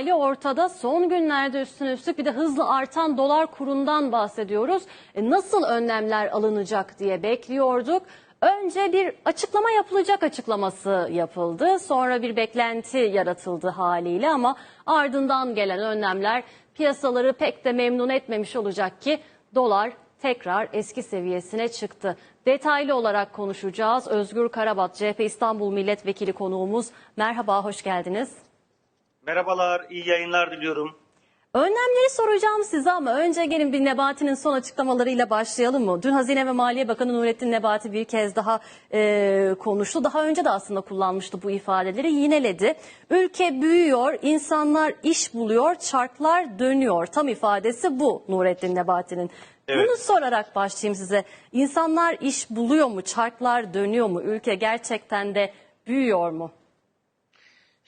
Ali ortada son günlerde üstüne üstlük bir de hızlı artan dolar kurundan bahsediyoruz. E, Nasıl önlemler alınacak diye bekliyorduk. Önce bir açıklama yapılacak açıklaması yapıldı. Sonra bir beklenti yaratıldı haliyle ama ardından gelen önlemler piyasaları pek de memnun etmemiş olacak ki dolar tekrar eski seviyesine çıktı. Detaylı olarak konuşacağız. Özgür Karabat, CHP İstanbul Milletvekili konuğumuz. Merhaba, hoş geldiniz. Merhabalar, iyi yayınlar diliyorum. Önlemleri soracağım size ama önce gelin bir Nebati'nin son açıklamalarıyla başlayalım mı? Dün Hazine ve Maliye Bakanı Nurettin Nebati bir kez daha e, konuştu. Daha önce de aslında kullanmıştı bu ifadeleri. Yineledi. Ülke büyüyor, insanlar iş buluyor, çarklar dönüyor. Tam ifadesi bu Nurettin Nebati'nin. Evet. Bunu sorarak başlayayım size. İnsanlar iş buluyor mu, çarklar dönüyor mu? Ülke gerçekten de büyüyor mu?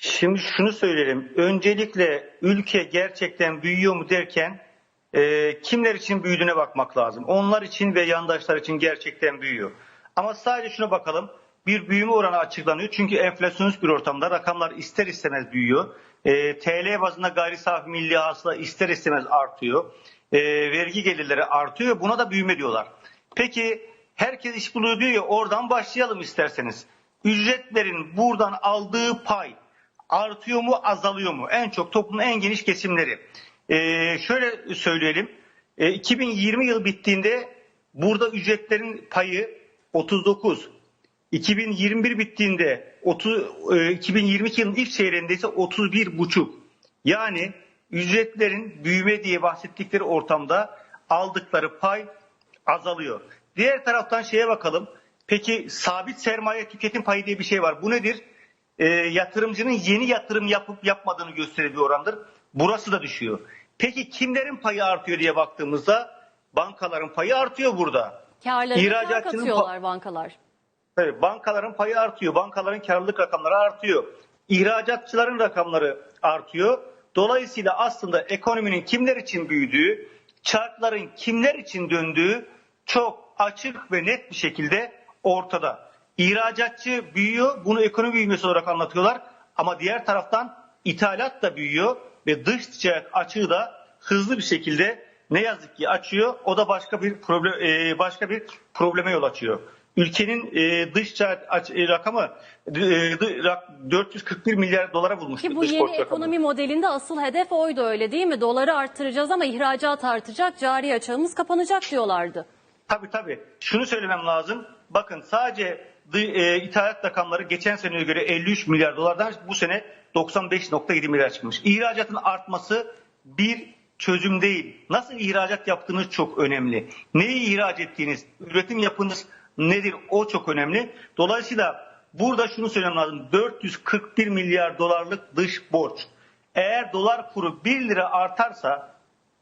Şimdi şunu söyleyelim. Öncelikle ülke gerçekten büyüyor mu derken e, kimler için büyüdüğüne bakmak lazım. Onlar için ve yandaşlar için gerçekten büyüyor. Ama sadece şuna bakalım. Bir büyüme oranı açıklanıyor. Çünkü enflasyonist bir ortamda rakamlar ister istemez büyüyor. E, TL bazında gayri safi milli hasıla ister istemez artıyor. E, vergi gelirleri artıyor. Buna da büyüme diyorlar. Peki herkes iş buluyor diyor ya oradan başlayalım isterseniz. Ücretlerin buradan aldığı pay artıyor mu azalıyor mu? En çok toplumun en geniş kesimleri. Ee, şöyle söyleyelim. Ee, 2020 yıl bittiğinde burada ücretlerin payı 39. 2021 bittiğinde 30, e, 2022 yılın ilk çeyreğinde ise 31 buçuk. Yani ücretlerin büyüme diye bahsettikleri ortamda aldıkları pay azalıyor. Diğer taraftan şeye bakalım. Peki sabit sermaye tüketim payı diye bir şey var. Bu nedir? E, yatırımcının yeni yatırım yapıp yapmadığını gösteren bir orandır. Burası da düşüyor. Peki kimlerin payı artıyor diye baktığımızda bankaların payı artıyor burada. Karlarını İhracatçının katıyorlar bankalar. Evet, bankaların payı artıyor. Bankaların karlılık rakamları artıyor. İhracatçıların rakamları artıyor. Dolayısıyla aslında ekonominin kimler için büyüdüğü, çarkların kimler için döndüğü çok açık ve net bir şekilde ortada. İhracatçı büyüyor, bunu ekonomi büyümesi olarak anlatıyorlar. Ama diğer taraftan ithalat da büyüyor ve dış ticaret açığı da hızlı bir şekilde ne yazık ki açıyor. O da başka bir problem e, başka bir probleme yol açıyor. Ülkenin e, dış ticaret e, rakamı e, dı- rak- 441 milyar dolara bulmuştu. Ki bu dış yeni rakamı. ekonomi modelinde asıl hedef oydu öyle değil mi? Doları arttıracağız ama ihracat artacak, cari açığımız kapanacak diyorlardı. Tabii tabii. Şunu söylemem lazım. Bakın sadece e, ithalat rakamları geçen seneye göre 53 milyar dolardan bu sene 95.7 milyar çıkmış. İhracatın artması bir çözüm değil. Nasıl ihracat yaptığınız çok önemli. Neyi ihraç ettiğiniz, üretim yapınız nedir o çok önemli. Dolayısıyla burada şunu söylemem lazım. 441 milyar dolarlık dış borç. Eğer dolar kuru 1 lira artarsa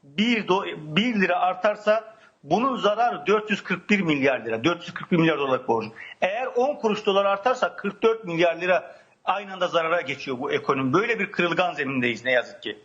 1, do, 1 lira artarsa bunun zararı 441 milyar lira. 441 milyar dolarlık borç. Eğer 10 kuruş dolar artarsa 44 milyar lira aynı anda zarara geçiyor bu ekonomi. Böyle bir kırılgan zemindeyiz ne yazık ki.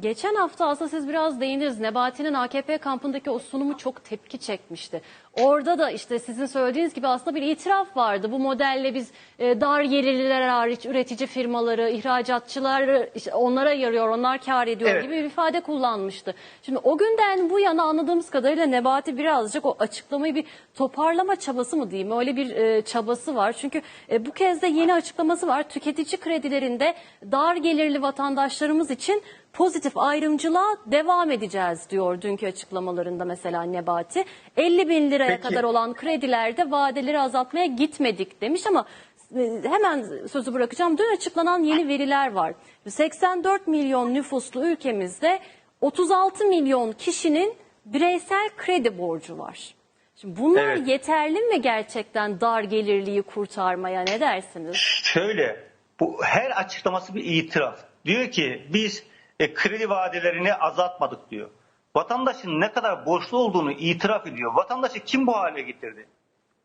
Geçen hafta aslında siz biraz değindiniz. Nebati'nin AKP kampındaki o sunumu çok tepki çekmişti. Orada da işte sizin söylediğiniz gibi aslında bir itiraf vardı. Bu modelle biz e, dar gelirliler hariç üretici firmaları, ihracatçıları işte onlara yarıyor, onlar kar ediyor Evet. gibi bir ifade kullanmıştı. Şimdi o günden bu yana anladığımız kadarıyla Nebati birazcık o açıklamayı bir toparlama çabası mı diyeyim öyle bir e, çabası var. Çünkü e, bu kez de yeni açıklaması var. Tüketici kredilerinde dar gelirli vatandaşlarımız için pozitif ayrımcılığa devam edeceğiz diyor dünkü açıklamalarında mesela Nebati. 50 bin liraya Peki. kadar olan kredilerde vadeleri azaltmaya gitmedik demiş ama e, hemen sözü bırakacağım. Dün açıklanan yeni veriler var. 84 milyon nüfuslu ülkemizde 36 milyon kişinin bireysel kredi borcu var. Şimdi bunlar Evet. yeterli mi gerçekten dar gelirliyi kurtarmaya ne dersiniz? Şöyle bu her açıklaması bir itiraf. Diyor ki biz e, kredi vadelerini azaltmadık diyor. Vatandaşın ne kadar borçlu olduğunu itiraf ediyor. Vatandaşı kim bu hale getirdi?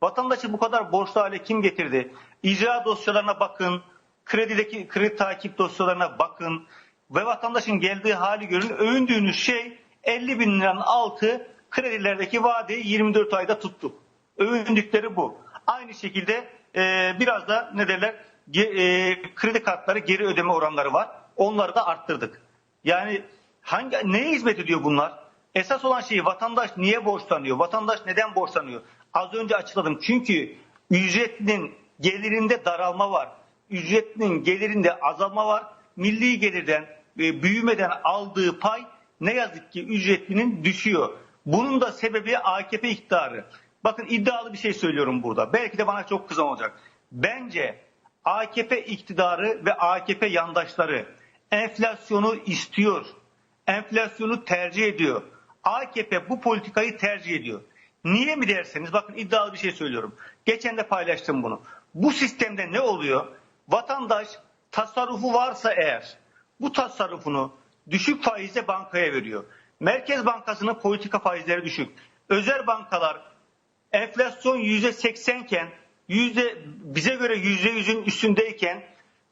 Vatandaşı bu kadar borçlu hale kim getirdi? İcra dosyalarına bakın, kredideki kredi takip dosyalarına bakın ve vatandaşın geldiği hali görün. Övündüğünüz şey 50 bin liranın altı kredilerdeki vadeyi 24 ayda tuttuk. Övündükleri bu. Aynı şekilde e, biraz da ne derler e, kredi kartları geri ödeme oranları var. onları da arttırdık. Yani hangi neye hizmet ediyor bunlar? Esas olan şey vatandaş niye borçlanıyor? Vatandaş neden borçlanıyor? Az önce açıkladım. Çünkü ücretlinin gelirinde daralma var. Ücretlinin gelirinde azalma var. Milli gelirden ve büyümeden aldığı pay ne yazık ki ücretlinin düşüyor. Bunun da sebebi AKP iktidarı. Bakın iddialı bir şey söylüyorum burada. Belki de bana çok kızan olacak. Bence AKP iktidarı ve AKP yandaşları enflasyonu istiyor. Enflasyonu tercih ediyor. AKP bu politikayı tercih ediyor. Niye mi derseniz bakın iddialı bir şey söylüyorum. Geçen de paylaştım bunu. Bu sistemde ne oluyor? Vatandaş tasarrufu varsa eğer bu tasarrufunu düşük faizle bankaya veriyor. Merkez Bankası'nın politika faizleri düşük. Özel bankalar enflasyon yüzde seksenken yüzde bize göre yüzde yüzün üstündeyken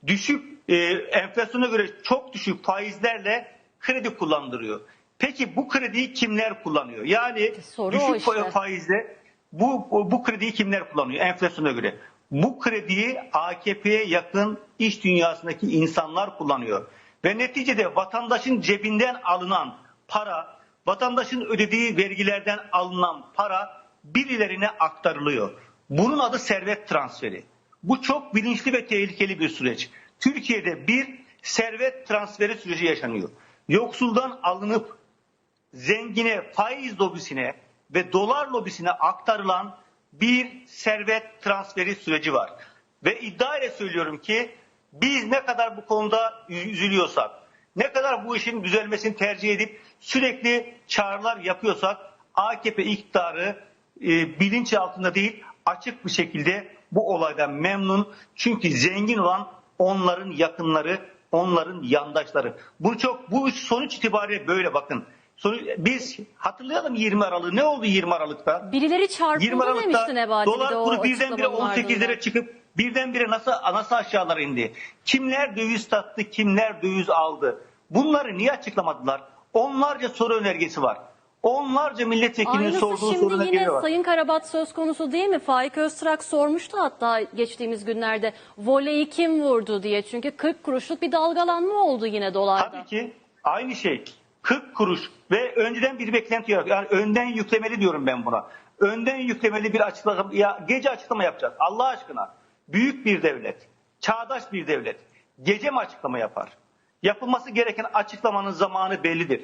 düşük e, enflasyona göre çok düşük faizlerle kredi kullandırıyor. Peki bu krediyi kimler kullanıyor? Yani Soru düşük işte. faizle bu, bu bu krediyi kimler kullanıyor enflasyona göre? Bu krediyi AKP'ye yakın iş dünyasındaki insanlar kullanıyor. Ve neticede vatandaşın cebinden alınan para, vatandaşın ödediği vergilerden alınan para birilerine aktarılıyor. Bunun adı servet transferi. Bu çok bilinçli ve tehlikeli bir süreç. Türkiye'de bir servet transferi süreci yaşanıyor. Yoksuldan alınıp zengine, faiz lobisine ve dolar lobisine aktarılan bir servet transferi süreci var. Ve iddia ile söylüyorum ki biz ne kadar bu konuda üzülüyorsak, ne kadar bu işin düzelmesini tercih edip sürekli çağrılar yapıyorsak AKP iktidarı e, bilinç altında değil açık bir şekilde bu olaydan memnun. Çünkü zengin olan onların yakınları, onların yandaşları. Bu çok bu sonuç itibariyle böyle bakın. Sonuç, biz hatırlayalım 20 Aralık'ı. Ne oldu 20 Aralık'ta? Birileri 20 çarpıldı Aralık'ta demişti Nebati dolar de kuru birdenbire açıklamanın 18 lira çıkıp birdenbire nasıl nasıl aşağılara indi? Kimler döviz sattı, kimler döviz aldı? Bunları niye açıklamadılar? Onlarca soru önergesi var. Onlarca milletvekilinin Aynısı sorduğu şimdi yine. Sayın Karabat söz konusu değil mi? Faik Öztrak sormuştu hatta geçtiğimiz günlerde voleyi kim vurdu diye. Çünkü 40 kuruşluk bir dalgalanma oldu yine dolarda. Tabii ki aynı şey. 40 kuruş ve önceden bir beklenti yaratıyor. Yani önden yüklemeli diyorum ben buna. Önden yüklemeli bir açıklama, ya gece açıklama yapacağız. Allah aşkına büyük bir devlet, çağdaş bir devlet gece mi açıklama yapar? Yapılması gereken açıklamanın zamanı bellidir.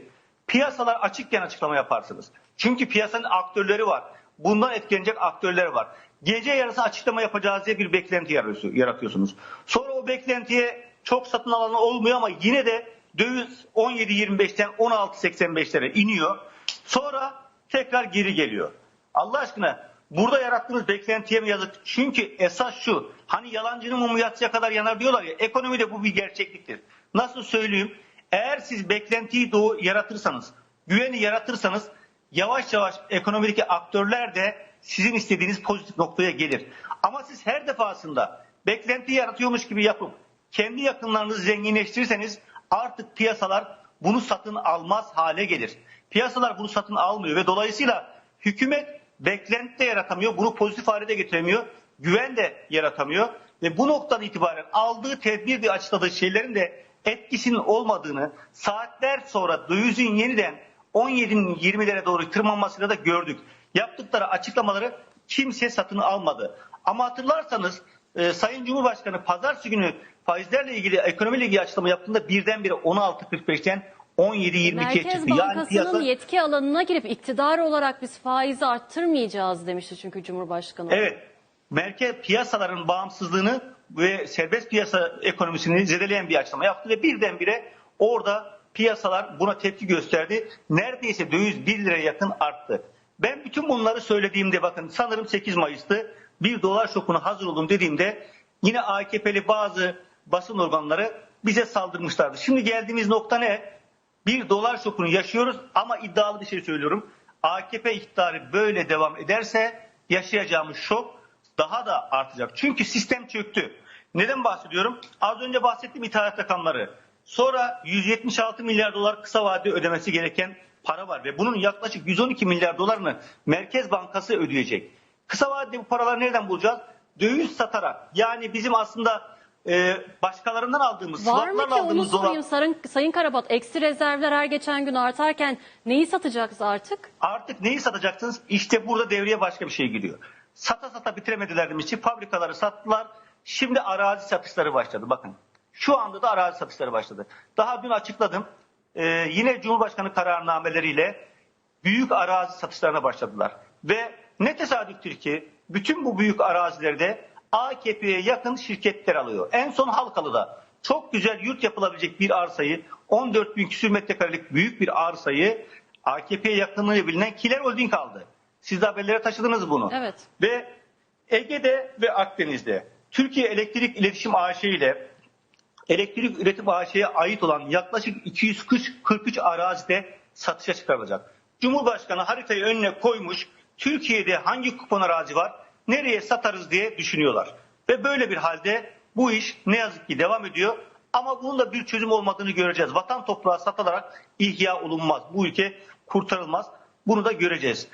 Piyasalar açıkken açıklama yaparsınız. Çünkü piyasanın aktörleri var. Bundan etkilenecek aktörler var. Gece yarısı açıklama yapacağız diye bir beklenti yaratıyorsunuz. Sonra o beklentiye çok satın alan olmuyor ama yine de döviz 17.25'ten 16.85'lere iniyor. Sonra tekrar geri geliyor. Allah aşkına burada yarattığınız beklentiye mi yazık? Çünkü esas şu hani yalancının mumu yatsıya kadar yanar diyorlar ya ekonomide bu bir gerçekliktir. Nasıl söyleyeyim? Eğer siz beklentiyi doğu yaratırsanız, güveni yaratırsanız yavaş yavaş ekonomideki aktörler de sizin istediğiniz pozitif noktaya gelir. Ama siz her defasında beklenti yaratıyormuş gibi yapıp kendi yakınlarınızı zenginleştirirseniz artık piyasalar bunu satın almaz hale gelir. Piyasalar bunu satın almıyor ve dolayısıyla hükümet beklenti de yaratamıyor, bunu pozitif hale de getiremiyor, güven de yaratamıyor ve bu noktadan itibaren aldığı tedbir ve açıkladığı şeylerin de etkisinin olmadığını saatler sonra dövizin yeniden 17'nin 20'lere doğru tırmanmasıyla da gördük. Yaptıkları açıklamaları kimse satın almadı. Ama hatırlarsanız e, Sayın Cumhurbaşkanı pazartesi günü faizlerle ilgili ekonomiyle ilgili açıklama yaptığında birdenbire 16.45'ten 17.22'ye Merkez çıktı. Yani Bankası'nın piyasa yetki alanına girip iktidar olarak biz faizi arttırmayacağız demişti çünkü Cumhurbaşkanı. Evet. Merkez piyasaların bağımsızlığını ve serbest piyasa ekonomisini zedeleyen bir açıklama yaptı ve birdenbire orada piyasalar buna tepki gösterdi. Neredeyse döviz 1 liraya yakın arttı. Ben bütün bunları söylediğimde bakın sanırım 8 Mayıs'tı bir dolar şokuna hazır olun dediğimde yine AKP'li bazı basın organları bize saldırmışlardı. Şimdi geldiğimiz nokta ne? Bir dolar şokunu yaşıyoruz ama iddialı bir şey söylüyorum. AKP iktidarı böyle devam ederse yaşayacağımız şok daha da artacak. Çünkü sistem çöktü. Neden bahsediyorum? Az önce bahsettiğim ithalat rakamları. Sonra 176 milyar dolar kısa vade ödemesi gereken para var ve bunun yaklaşık 112 milyar dolarını Merkez Bankası ödeyecek. Kısa vadede bu paraları nereden bulacağız? Döviz satarak. Yani bizim aslında e, başkalarından aldığımız, Var mı ki onu aldığımız dolar sorayım Sayın, Sayın Karabat. Eksi rezervler her geçen gün artarken neyi satacağız artık? Artık neyi satacaksınız? İşte burada devreye başka bir şey giriyor. Sata sata bitiremediler için fabrikaları sattılar. Şimdi arazi satışları başladı. Bakın şu anda da arazi satışları başladı. Daha dün açıkladım. Ee, yine Cumhurbaşkanı kararnameleriyle büyük arazi satışlarına başladılar. Ve ne tesadüftür ki bütün bu büyük arazilerde AKP'ye yakın şirketler alıyor. En son Halkalı'da çok güzel yurt yapılabilecek bir arsayı 14 bin küsür metrekarelik büyük bir arsayı AKP'ye yakınlığı bilinen Kiler Holding aldı. Siz de haberlere taşıdınız bunu. Evet. Ve Ege'de ve Akdeniz'de Türkiye Elektrik İletişim AŞ ile elektrik üretim AŞ'ye ait olan yaklaşık 243 arazide satışa çıkarılacak. Cumhurbaşkanı haritayı önüne koymuş. Türkiye'de hangi kupon arazi var? Nereye satarız diye düşünüyorlar. Ve böyle bir halde bu iş ne yazık ki devam ediyor. Ama bunun da bir çözüm olmadığını göreceğiz. Vatan toprağı satılarak ihya olunmaz. Bu ülke kurtarılmaz. Bunu da göreceğiz.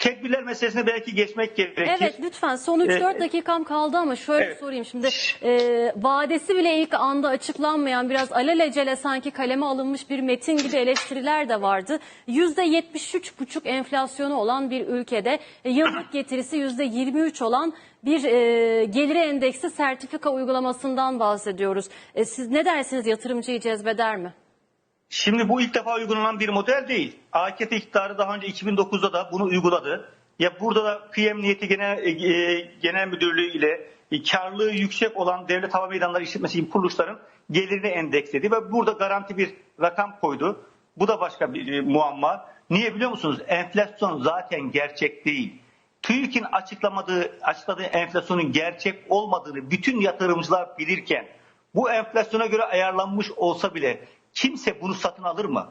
Tedbirler meselesine belki geçmek gerekir. Evet lütfen son 3-4 Ee, dakikam kaldı ama şöyle evet. sorayım şimdi e, vadesi bile ilk anda açıklanmayan biraz alelacele sanki kaleme alınmış bir metin gibi eleştiriler de vardı. %73,5 enflasyonu olan bir ülkede e, yıllık getirisi %23 olan bir e, geliri endeksi sertifika uygulamasından bahsediyoruz. E, siz ne dersiniz yatırımcıyı cezbeder mi? Şimdi bu ilk defa uygulanan bir model değil. AKP iktidarı daha önce 2009'da da bunu uyguladı. Ya burada da Kıyım Niyeti Genel, e, e, Genel Müdürlüğü ile e, karlılığı yüksek olan devlet hava meydanları işletmesi gibi kuruluşların gelirini endeksledi ve burada garanti bir rakam koydu. Bu da başka bir e, muamma. Niye biliyor musunuz? Enflasyon zaten gerçek değil. TÜİK'in açıklamadığı, açıkladığı enflasyonun gerçek olmadığını bütün yatırımcılar bilirken bu enflasyona göre ayarlanmış olsa bile kimse bunu satın alır mı?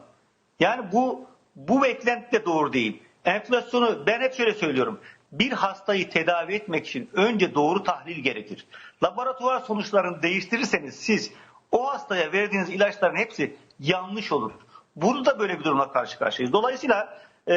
Yani bu bu beklenti de doğru değil. Enflasyonu ben hep şöyle söylüyorum. Bir hastayı tedavi etmek için önce doğru tahlil gerekir. Laboratuvar sonuçlarını değiştirirseniz siz o hastaya verdiğiniz ilaçların hepsi yanlış olur. Burada böyle bir durumla karşı karşıyayız. Dolayısıyla e,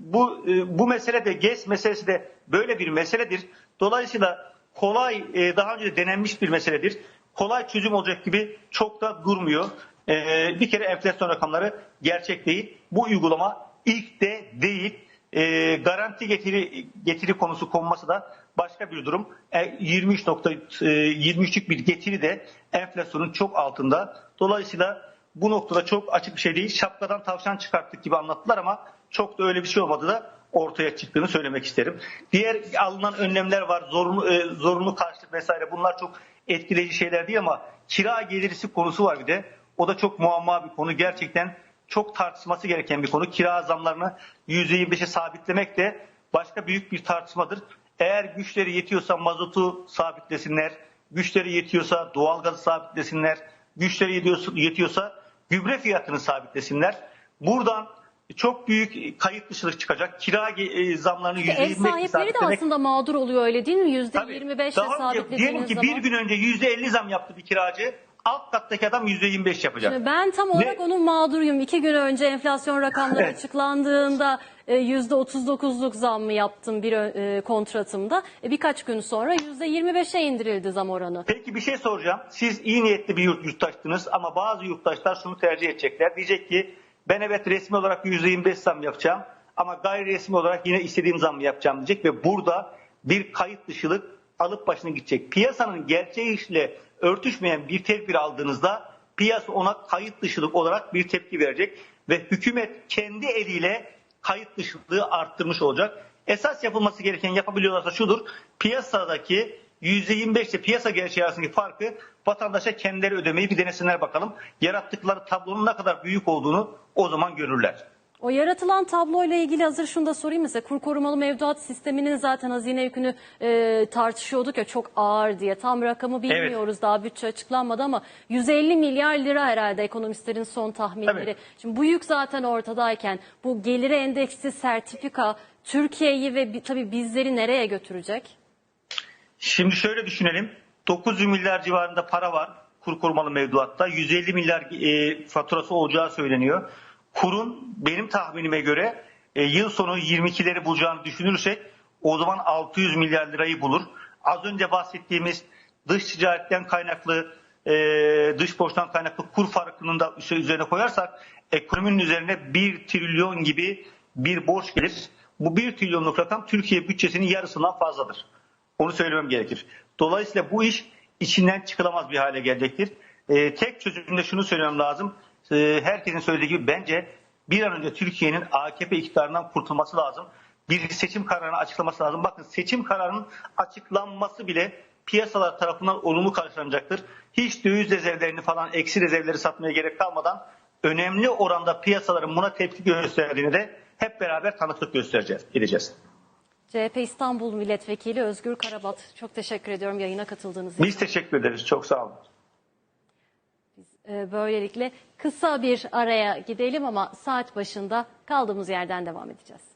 bu e, bu mesele de GES meselesi de böyle bir meseledir. Dolayısıyla kolay e, daha önce de denenmiş bir meseledir. Kolay çözüm olacak gibi çok da durmuyor. E, bir kere enflasyon rakamları gerçek değil. Bu uygulama ilk de değil. E, garanti getiri getiri konusu konması da başka bir durum. E, 23 nokta e, 23'lük bir getiri de enflasyonun çok altında. Dolayısıyla bu noktada çok açık bir şey değil. Şapkadan tavşan çıkarttık gibi anlattılar ama çok da öyle bir şey olmadı da ortaya çıktığını söylemek isterim. Diğer alınan önlemler var. Zorunlu, e, zorunlu karşılık vesaire bunlar çok etkileyici şeyler değil ama kira gelirisi konusu var bir de. O da çok muamma bir konu. Gerçekten çok tartışması gereken bir konu. Kira zamlarını %25'e sabitlemek de başka büyük bir tartışmadır. Eğer güçleri yetiyorsa mazotu sabitlesinler, güçleri yetiyorsa doğalgazı sabitlesinler, güçleri yetiyorsa, gübre fiyatını sabitlesinler. Buradan çok büyük kayıt dışılık çıkacak. Kira e, zamlarını Ev %25 sahipleri de aslında mağdur oluyor öyle değil mi? Tabii. %25'le Daha önce diyelim sabitlediğiniz ki zaman. bir gün önce %50 zam yaptı bir kiracı. Alt kattaki adam %25 yapacak. Şimdi Ben tam olarak Ne- onun mağduruyum. İki gün önce enflasyon rakamları Evet. açıklandığında e, %39'luk zam mı yaptım bir e, kontratımda. E, birkaç gün sonra %25'e indirildi zam oranı. Peki bir şey soracağım. Siz iyi niyetli bir yurt, yurttaştınız ama bazı yurttaşlar şunu tercih edecekler. Diyecek ki ben evet resmi olarak %25 zam yapacağım ama gayri resmi olarak yine istediğim zam yapacağım diyecek ve burada bir kayıt dışılık alıp başına gidecek. Piyasanın gerçeği işle örtüşmeyen bir tedbir aldığınızda piyasa ona kayıt dışılık olarak bir tepki verecek ve hükümet kendi eliyle kayıt dışılığı arttırmış olacak. Esas yapılması gereken yapabiliyorlarsa şudur. Piyasadaki %25 ile piyasa gerçeği arasındaki farkı vatandaşa kendileri ödemeyi bir denesinler bakalım. Yarattıkları tablonun ne kadar büyük olduğunu o zaman görürler. O yaratılan tabloyla ilgili hazır şunu da sorayım mesela kur korumalı mevduat sisteminin zaten hazine yükünü e, tartışıyorduk ya çok ağır diye tam rakamı bilmiyoruz daha bütçe açıklanmadı ama 150 milyar lira herhalde ekonomistlerin son tahminleri. Tabii. Şimdi bu yük zaten ortadayken bu geliri endeksi sertifika Türkiye'yi ve bi- tabii bizleri nereye götürecek? Şimdi şöyle düşünelim. 900 milyar civarında para var kur korumalı mevduatta. 150 milyar e, faturası olacağı söyleniyor. Kurun benim tahminime göre e, yıl sonu 22'leri bulacağını düşünürsek o zaman 600 milyar lirayı bulur. Az önce bahsettiğimiz dış ticaretten kaynaklı, e, dış borçtan kaynaklı kur farkının da üzerine koyarsak ekonominin üzerine 1 trilyon gibi bir borç gelir. Bu 1 trilyonluk rakam Türkiye bütçesinin yarısından fazladır. Onu söylemem gerekir. Dolayısıyla bu iş içinden çıkılamaz bir hale gelecektir. E, tek çözümde şunu söylemem lazım. E, herkesin söylediği gibi bence bir an önce Türkiye'nin AKP iktidarından kurtulması lazım. Bir seçim kararını açıklaması lazım. Bakın seçim kararının açıklanması bile piyasalar tarafından olumlu karşılanacaktır. Hiç döviz rezervlerini falan eksi rezervleri satmaya gerek kalmadan önemli oranda piyasaların buna tepki gösterdiğini de hep beraber tanıklık göstereceğiz, edeceğiz. CHP İstanbul Milletvekili Özgür Karabat. Çok teşekkür ediyorum yayına katıldığınız için. Biz teşekkür ederiz. Çok sağ olun. Ee, Böylelikle kısa bir araya gidelim ama saat başında kaldığımız yerden devam edeceğiz.